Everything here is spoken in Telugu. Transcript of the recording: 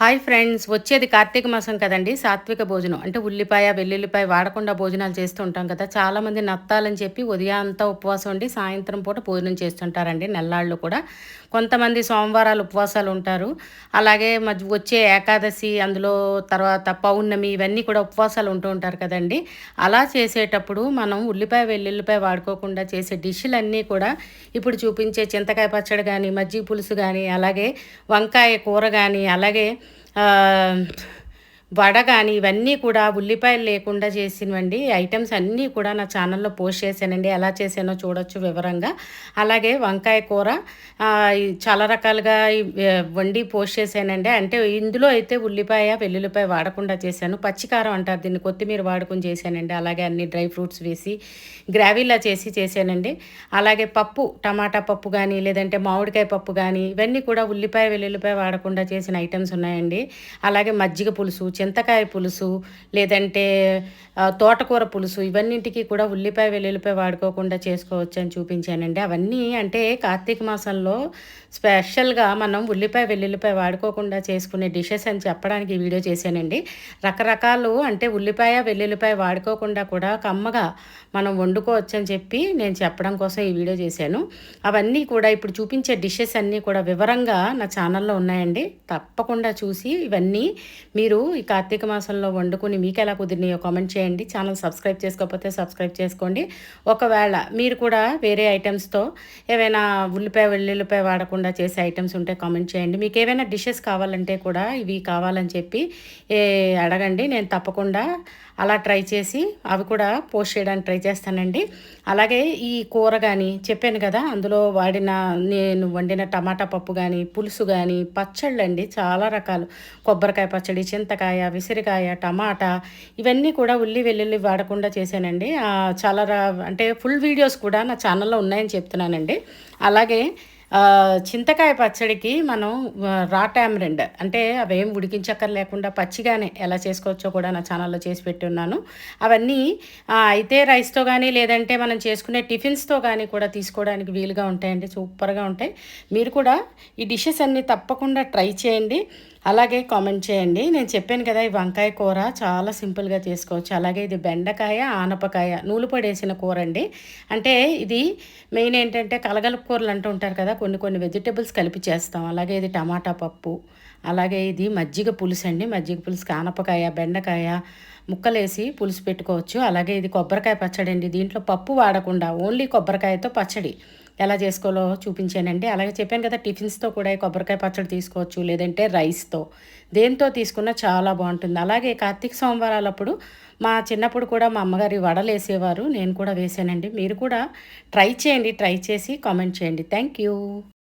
హాయ్ ఫ్రెండ్స్ వచ్చేది కార్తీక మాసం కదండి సాత్విక భోజనం. అంటే ఉల్లిపాయ వెల్లుల్లిపాయ వాడకుండా భోజనాలు చేస్తూ ఉంటాం కదా చాలామంది నత్తాలని చెప్పి ఉదయం అంతా ఉపవాసం ఉండి సాయంత్రం పూట భోజనం చేస్తుంటారండి నెల్లాళ్ళు కూడా. కొంతమంది సోమవారాలు ఉపవాసాలు ఉంటారు. అలాగే మధ్య వచ్చే ఏకాదశి అందులో తర్వాత పౌర్ణమి ఇవన్నీ కూడా ఉపవాసాలు ఉంటూ ఉంటారు కదండి. అలా చేసేటప్పుడు మనం ఉల్లిపాయ వెల్లుల్లిపాయ వాడుకోకుండా చేసే డిష్లన్నీ కూడా ఇప్పుడు చూపించే చింతకాయ పచ్చడి కానీ మజ్జిగ పులుసు కానీ అలాగే వంకాయ కూర కానీ అలాగే Um, వడ కానీ ఇవన్నీ కూడా ఉల్లిపాయలు లేకుండా చేసినవండి. ఐటమ్స్ అన్నీ కూడా నా ఛానల్లో పోస్ట్ చేశానండి. ఎలా చేశానో చూడొచ్చు వివరంగా. అలాగే వంకాయ కూర చాలా రకాలుగా వండి పోస్ట్ చేశానండి. అంటే ఇందులో అయితే ఉల్లిపాయ వెల్లుల్లిపాయ వాడకుండా చేశాను. పచ్చికారం అంటారు దీన్ని కొత్తిమీర వాడుకొని చేశానండి. అలాగే అన్ని డ్రై ఫ్రూట్స్ వేసి గ్రావీలా చేసి చేశానండి. అలాగే పప్పు టమాటా పప్పు కానీ లేదంటే మామిడికాయ పప్పు కానీ ఇవన్నీ కూడా ఉల్లిపాయ వెల్లుల్లిపాయ వాడకుండా చేసిన ఐటమ్స్ ఉన్నాయండి. అలాగే మజ్జిగ పులుసు చింతకాయ పులుసు లేదంటే తోటకూర పులుసు ఇవన్నింటికి కూడా ఉల్లిపాయ వెల్లుల్లిపాయ వాడుకోకుండా చేసుకోవచ్చు అని చూపించానండి. అవన్నీ అంటే కార్తీక మాసంలో స్పెషల్గా మనం ఉల్లిపాయ వెల్లుల్లిపాయ వాడుకోకుండా చేసుకునే డిషెస్ అని చెప్పడానికి వీడియో చేశానండి. రకరకాలు అంటే ఉల్లిపాయ వెల్లుల్లిపాయ వాడుకోకుండా కూడా కమ్మగా మనం వండుకోవచ్చు అని చెప్పి నేను చెప్పడం కోసం ఈ వీడియో చేశాను. అవన్నీ కూడా ఇప్పుడు చూపించే డిషెస్ అన్నీ కూడా వివరంగా నా ఛానల్లో ఉన్నాయండి. తప్పకుండా చూసి ఇవన్నీ మీరు ఈ కార్తీక మాసంలో వండుకుని మీకు ఎలా కుదిరినాయో కామెంట్ చేయండి. ఛానల్ సబ్స్క్రైబ్ చేసుకోకపోతే సబ్స్క్రైబ్ చేసుకోండి. ఒకవేళ మీరు కూడా వేరే ఐటమ్స్తో ఏవైనా ఉల్లిపాయ వెల్లుల్లిపాయ వాడకుండా చేసే ఐటమ్స్ ఉంటే కామెంట్ చేయండి. మీకు ఏవైనా డిషెస్ కావాలంటే కూడా ఇవి కావాలని చెప్పి అడగండి. నేను తప్పకుండా అలా ట్రై చేసి అవి కూడా పోస్ట్ చేయడానికి ట్రై చేస్తానండి. అలాగే ఈ కూర కానీ చెప్పాను కదా అందులో వాడిన నేను వండిన టమాటా పప్పు కానీ పులుసు కానీ పచ్చళ్ళు అండి చాలా రకాలు. కొబ్బరికాయ పచ్చడి చింతకాయ విసిరికాయ టమాటా ఇవన్నీ కూడా ఉల్లి వెల్లుల్లి వాడకుండా చేశానండి. చాలా అంటే ఫుల్ వీడియోస్ కూడా నా ఛానల్లో ఉన్నాయని చెప్తున్నానండి. అలాగే చింతకాయ పచ్చడికి మనం రా టామరెండ్ అంటే అవేం ఉడికించక్కర్ లేకుండా పచ్చిగానే ఎలా చేసుకోవచ్చో కూడా నా ఛానల్లో చేసి పెట్టి ఉన్నాను అవన్నీ అయితే రైస్తో కానీ లేదంటే మనం చేసుకునే టిఫిన్స్తో కానీ కూడా తీసుకోవడానికి వీలుగా ఉంటాయండి. సూపర్గా ఉంటాయి. మీరు కూడా ఈ డిషెస్ అన్నీ తప్పకుండా ట్రై చేయండి. అలాగే కామెంట్ చేయండి. నేను చెప్పాను కదా ఈ వంకాయ కూర చాలా సింపుల్గా చేసుకోవచ్చు. అలాగే ఇది బెండకాయ ఆనపకాయ నూలు పడేసిన కూర అండి అంటే ఇది మెయిన్ ఏంటంటే కలగలుపు కూరలు అంటూ ఉంటారు కదా కొన్ని కొన్ని వెజిటేబుల్స్ కలిపి చేస్తాం. అలాగే ఇది టమాటా పప్పు అలాగే ఇది మజ్జిగ పులుసు అండి. మజ్జిగ పులుసు ఆనపకాయ బెండకాయ ముక్కలేసి పులుసు పెట్టుకోవచ్చు. అలాగే ఇది కొబ్బరికాయ పచ్చడి అండి దీంట్లో పప్పు వాడకుండా ఓన్లీ కొబ్బరికాయతో పచ్చడి. ఎలా చేసుకోవాలో చూపించానండి అలాగే చెప్పాను కదా టిఫిన్స్తో కూడా కొబ్బరికాయ పచ్చడి తీసుకోవచ్చు లేదంటే రైస్తో. దేంతో తీసుకున్నా చాలా బాగుంటుంది. అలాగే కార్తీక సోమవారాలప్పుడు మా చిన్నప్పుడు కూడా మా అమ్మగారి వడలు వేసేవారు నేను కూడా వేసానండి. మీరు కూడా ట్రై చేయండి ట్రై చేసి కామెంట్ చేయండి. Thank you